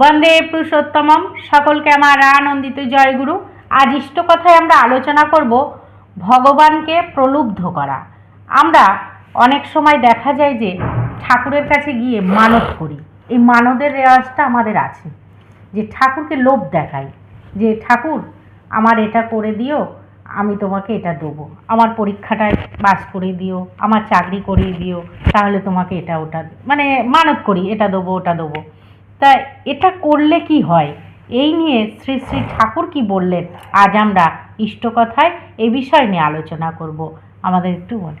বন্দে পুরুষোত্তমম। সকলকে আমার আনন্দিত জয়গুরু। আজ ইষ্ট কথায় আমরা আলোচনা করব ভগবানকে প্রলুব্ধ করা। আমরা অনেক সময় দেখা যায় যে ঠাকুরের কাছে গিয়ে মানত করি। এই মানদের রেওয়াজটা আমাদের আছে। যে ঠাকুরকে লোভ দেখাই। যে ঠাকুর, আমার এটা করে দিও, আমি তোমাকে এটা দেবো। আমার পরীক্ষাটায় পাস করে দিও, আমার চাকরি করিয়ে দিও, তাহলে তোমাকে এটা ওটা মানে মানত করি, এটা দেবো, ওটা দেবো। তা এটা করলে কি হয়? এই নিয়ে শ্রী শ্রী ঠাকুর কি বললেন? আজ আমরা ইষ্টকথায় এই বিষয় নিয়ে আলোচনা করব। আমাদের একটু বলে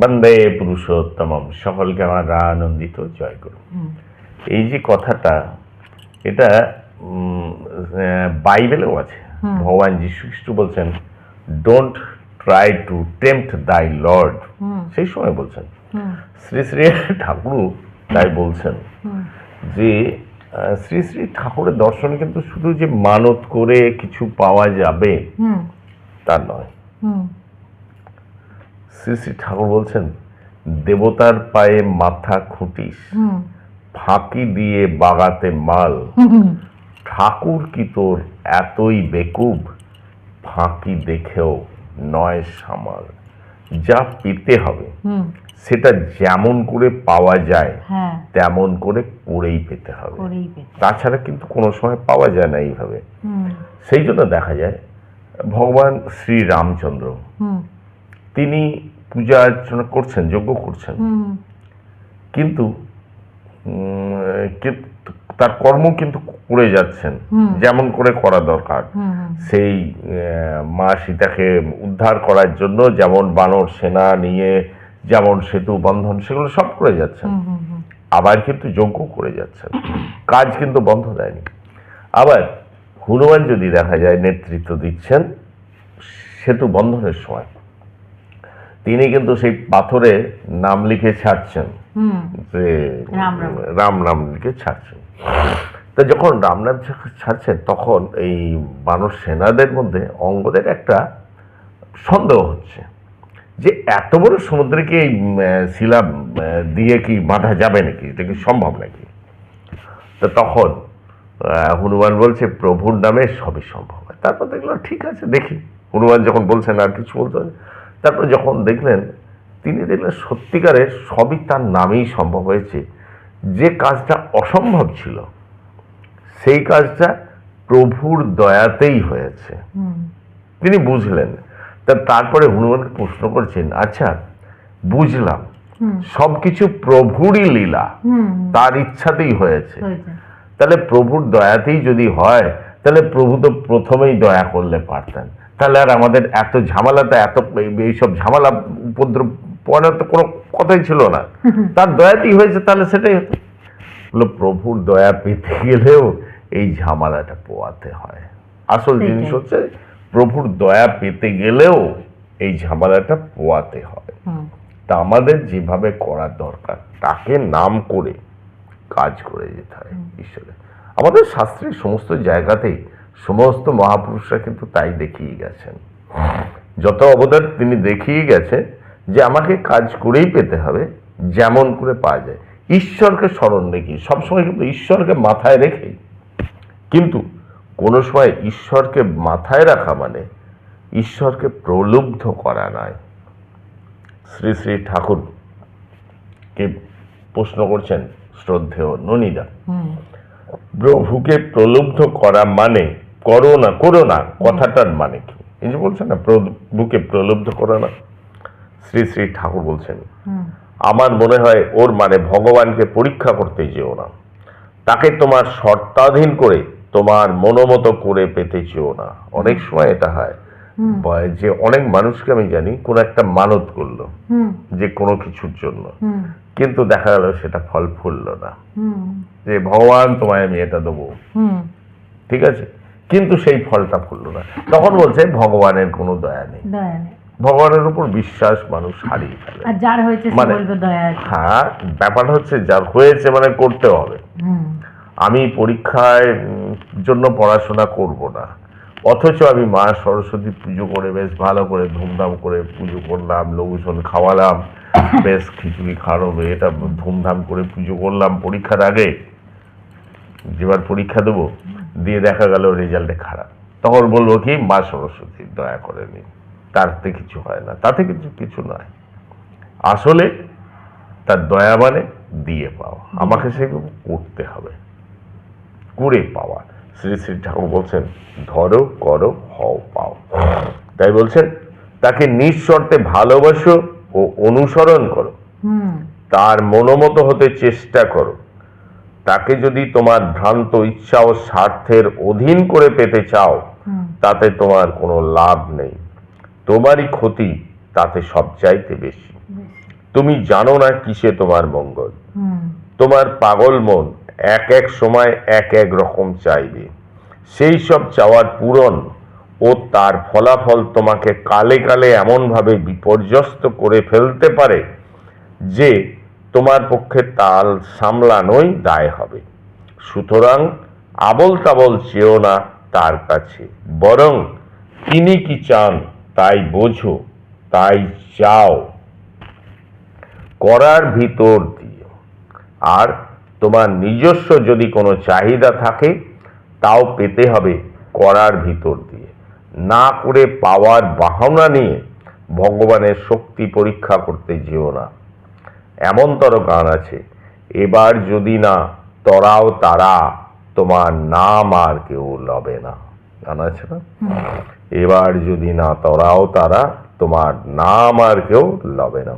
বন্দে পুরুষোত্তম সকলকে আমার আনন্দিত জয় করুন। এই যে কথাটা এটা বাইবেলেও আছে। ভগবান যীশু খ্রিস্ট বলছেন don't try to tempt thy lord সেই সময় বলছেন। শ্রী শ্রী ঠাকুর তাই বলছেন। যে শ্রী শ্রী ঠাকুরের দর্শন কিন্তু শুধু যে মানত করে কিছু পাওয়া যাবে তা নয়। শ্রী শ্রী ঠাকুর বলছেন দেবতার পায়ে মাথা খুঁটিস ফাঁকি দিয়ে বাগাতে মাল। ঠাকুর কি তোর এতই বেকুব? ফাঁকি দেখেও নয় সামাল। যা পেতে হবে। সেটা যেমন করে পাওয়া যায় হ্যাঁ। তেমন করে করেই পেতে হবে। তাছাড়া কিন্তু কোনো সময় পাওয়া যায় না এইভাবে। সেই জন্য দেখা যায় ভগবান শ্রী রামচন্দ্র তিনি পূজা অর্চনা করছেন যজ্ঞ করছেন। কিন্তু তার কর্ম কিন্তু করে যাচ্ছেন। যেমন করে করা দরকার। সেই মা সীতাকে উদ্ধার করার জন্য যেমন বানর সেনা নিয়ে যেমন সেতু বন্ধন সেগুলো সব করে যাচ্ছেন। আবার কিন্তু যজ্ঞ করে যাচ্ছেন। কাজ কিন্তু বন্ধ দেয়নি। আবার হনুমান যদি দেখা যায় নেতৃত্ব দিচ্ছেন সেতু বন্ধনের সময় তিনি কিন্তু সেই পাথরে নাম লিখে ছাড়ছেন। যে রাম রাম। লিখে ছাড়ছেন। তো যখন রাম নাম ছাড়ছেন তখন এই বানর সেনাদের মধ্যে অঙ্গদের একটা সন্দেহ হচ্ছে। যে এত বড় সমুদ্রে কি এই শিলা দিয়ে কি বাঁধা যাবে নাকি? এটা কি সম্ভব নাকি? তো তখন হনুমান বলছে প্রভুর নামে সবই সম্ভব হয়। তারপর দেখলাম ঠিক আছে দেখি। হনুমান যখন বলছেন আর কিছু বলতে। তারপর যখন দেখলেন তিনি দেখলেন সত্যিকারের সবই তার নামেই সম্ভব হয়েছে। যে কাজটা অসম্ভব ছিল সেই কাজটা প্রভুর দয়াতেই হয়েছে। তিনি বুঝলেন। তা তারপরে হনুমানকে প্রশ্ন করছেন আচ্ছা বুঝলাম। সবকিছু প্রভুরই লীলা। তার ইচ্ছাতেই হয়েছে। তাহলে প্রভুর দয়াতেই যদি হয় তাহলে প্রভু তো প্রথমেই দয়া করলে পারতেন। তাহলে আর আমাদের এত ঝামেলাটা এত এই- এইসব ঝামেলা উপদ্রব পড়ার তো কোনো কথাই ছিল না। তার দয়াতেই হয়েছে তাহলে সেটাই হতো। বলল প্রভুর দয়া পেতে গেলেও এই ঝামেলাটা পোয়াতে হয়। আসল জিনিস হচ্ছে প্রভুর দয়া পেতে গেলেও এই ঝামেলাটা পোয়াতে হয়। তা আমাদের যেভাবে করা দরকার তাকে নাম করে কাজ করে যেতে হয় ঈশ্বরের। আমাদের শাস্ত্রের সমস্ত জায়গাতেই সমস্ত মহাপুরুষরা কিন্তু তাই দেখিয়ে গেছেন। যত অবদান তিনি দেখিয়ে গেছে যে আমাকে কাজ করেই পেতে হবে যেমন করে পাওয়া যায়। ঈশ্বরকে স্মরণ রেখে সবসময় কিন্তু ঈশ্বরকে মাথায় রেখেই কিন্তু কোনো সময় ঈশ্বরকে মাথায় রাখা মানে ঈশ্বরকে প্রলুব্ধ করা নয়। শ্রী শ্রী ঠাকুর কে প্রশ্ন করছেন শ্রদ্ধেয় ননিদা প্রভুকে প্রলুব্ধ করা মানে করো না করো না কথাটার মানে কি? এই যে বলছেন না বুকে প্রলুব্ধ করো না। শ্রী শ্রী ঠাকুর বলছেন আমার মনে হয় ওর মানে ভগবানকে পরীক্ষা করতে যেও না। তাকে তোমার শর্তাধীন করে তোমার মনোমতো করে পেতে চেও না। অনেক সময় এটা হয়। যে অনেক মানুষকে আমি জানি কোন একটা মানত করল যে কোনো কিছুর জন্য। কিন্তু দেখা গেল সেটা ফল ফুললো না। হুম, যে ভগবান তোমায় আমি এটা দেবো। ঠিক আছে? কিন্তু সেই ফলটা ফুললো না। তখন বলছে ভগবানের কোনো দয়া নেই। ভগবানের উপর বিশ্বাস মানুষ হারিয়ে ফেলে। যার হয়েছে মানে-। হ্যাঁ ব্যাপারটা হচ্ছে যার হয়েছে মানে করতে হবে। আমি পরীক্ষায় জন্য পড়াশোনা করব না। অথচ আমি মা সরস্বতী পুজো করে বেশ ভালো করে ধুমধাম করে পুজো করলাম লঘুসন খাওয়ালাম বেশ খিচুড়ি খাওয়ানো এটা ধুমধাম করে পুজো করলাম পরীক্ষার আগে। যেবার পরীক্ষা দেবো দিয়ে দেখা গেল রেজাল্টে খারাপ। তখন বলব কি মা সরস্বতী দয়া করে নিন তাতে কিছু হয় না। তাতে কিছু কিছু নয়। আসলে তার দয়া মানে দিয়ে পাওয়া। আমাকে সেগুলো করতে হবে। করে পাওয়া। শ্রী শ্রী ঠাকুর বলছেন ধরো করো হও পাও। তাই বলছেন তাকে নিঃশর্তে ভালোবাসো ও অনুসরণ করো। তার মনোমত হতে চেষ্টা করো। তাকে যদি তোমার ভ্রান্ত ইচ্ছা ও স্বার্থের অধীন করে পেতে চাও তাতে তোমার কোনো লাভ নেই। তোমারই ক্ষতি তাতে সবচাইতে বেশি। তুমি জানো না কিসে তোমার মঙ্গল। তোমার পাগল মন এক এক সময় এক এক রকম চাইবে। সেই সব চাওয়ার পূরণ ও তার ফলাফল তোমাকে কালে কালে এমনভাবে বিপর্যস্ত করে ফেলতে পারে যে তোমার পক্ষে তাল সামলানোই দায় হবে। সুতরাং আবল তাবল চেও না তার কাছে, বরং তিনি কি চান তাই বোঝো, তাই চাও। করার ভিতর দিয়ে আর তোমার নিজস্ব যদি কোনো চাহিদা থাকে, তাও পেতে হবে করার ভিতর দিয়ে। না করে পাওয়ার বাহানা নিয়ে ভগবানের শক্তি পরীক্ষা করতে যেও না। এমনতর গান আছে এবার যদি না তরাও তারা তোমার নাম আর কেউ লবে না। গান আছে না? এবার যদি না তরাও তারা তোমার নাম আর কেউ লবে না।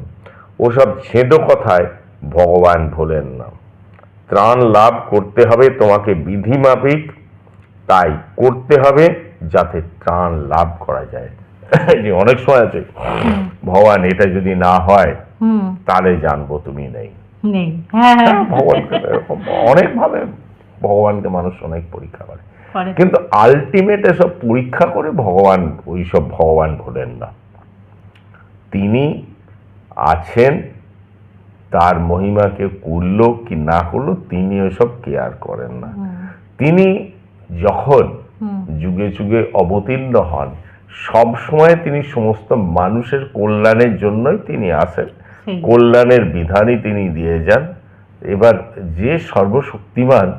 ওসব ছেঁদো কথায় ভগবান ভোলেন না। ত্রাণ লাভ করতে হবে তোমাকে বিধিমাফিক তাই করতে হবে যাতে ত্রাণ লাভ করা যায়। যে অনেক সময় আছে। ভগবান এটা যদি না হয় তাহলে জানব তুমি নেই। হ্যাঁ হ্যাঁ। হ্যাঁ, ভগবানকে এরকম অনেকভাবে ভগবানকে মানুষ অনেক পরীক্ষা করে। কিন্তু আলটিমেট এসব পরীক্ষা করে ভগবান ওইসব ভগবান ভোলেন না। তিনি আছেন তার মহিমাকে করল কি না করল তিনি ওসব কেয়ার করেন না। তিনি যখন যুগে যুগে অবতীর্ণ হন সব সময় তিনি সমস্ত মানুষের কল্যাণের জন্যই তিনি আসেন। কল্যাণের বিধানই তিনি দিয়ে যান। এবার যে সর্বশক্তিমান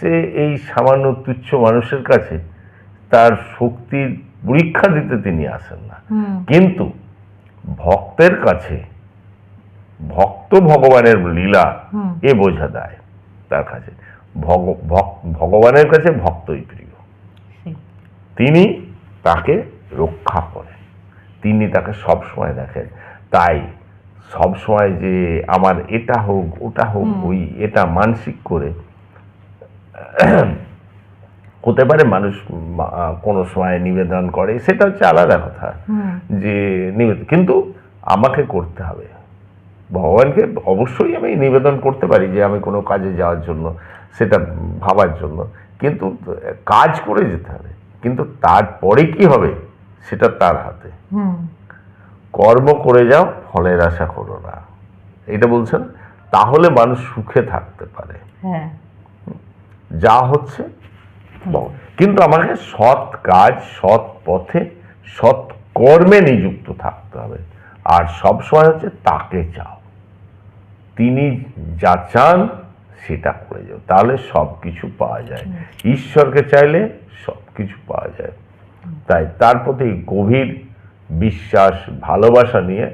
সে এই সামান্য তুচ্ছ মানুষের কাছে তার শক্তির পরীক্ষা দিতে তিনি আসেন না। কিন্তু ভক্তের কাছে ভক্ত ভগবানের লীলা এ বোঝা দেয় তার কাছে। ভগ- ভগবানের কাছে ভক্তই প্রিয়। তিনি তাকে রক্ষা করেন। তিনি তাকে সবসময় দেখেন। তাই সব সময় যে আমার এটা হোক ওটা হোক ওই এটা মানসিক করে হতে পারে মানুষ কোনো সময় নিবেদন করে সেটা হচ্ছে আলাদা কথা। যে নিবেদন কিন্তু আমাকে করতে হবে। ভগবানকে অবশ্যই আমি নিবেদন করতে পারি যে আমি কোনো কাজে যাওয়ার জন্য সেটা ভাবার জন্য। কিন্তু কাজ করে যেতে হবে। কিন্তু তারপরে কি হবে? সেটা তার হাতে। কর্ম করে যাও ফলের আশা করো না। এটা বলছেন তাহলে মানুষ সুখে থাকতে পারে। হ্যাঁ। যা হচ্ছে কিন্তু আমাকে সৎ কাজ সৎ পথে সৎ কর্মে নিযুক্ত থাকতে হবে। আর সব সময় হচ্ছে তাকে চাও। তিনি যা চান সেটা করে যাও। তাহলে সব কিছু পাওয়া যায়। ঈশ্বরকে চাইলে সব কিছু পাওয়া যায়। তাই তার প্রতি গভীর বিশ্বাস ভালোবাসা নিয়ে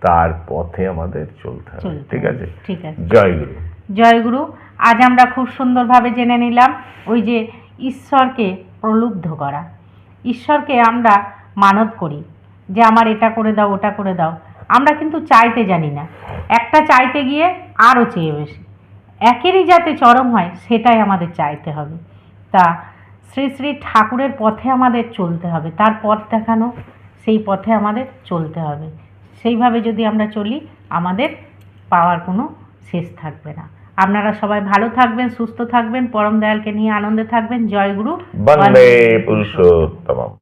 তার পথে আমাদের চলতে হবে। ঠিক আছে? ঠিক আছে। জয় গুরু। জয়গুরু আজ আমরা খুব সুন্দরভাবে জেনে নিলাম ওই যে ঈশ্বরকে প্রলুব্ধ করা। ঈশ্বরকে আমরা মানত করি যে আমার এটা করে দাও ওটা করে দাও। আমরা কিন্তু চাইতে জানি না। একটা চাইতে গিয়ে আরও চেয়ে বেশি একেরই যাতে চরম হয় সেটাই আমাদের চাইতে হবে। তা শ্রী শ্রী ঠাকুরের পথে আমাদের চলতে হবে। তার পথ দেখানো সেই পথে আমাদের চলতে হবে। সেইভাবে যদি আমরা চলি আমাদের পাওয়ার কোনো শেষ থাকবে না। আপনারা সবাই ভালো থাকবেন সুস্থ থাকবেন পরম দয়ালকে নিয়ে আনন্দে থাকবেন। জয় গুরু বন্দে পুরুষোত্তম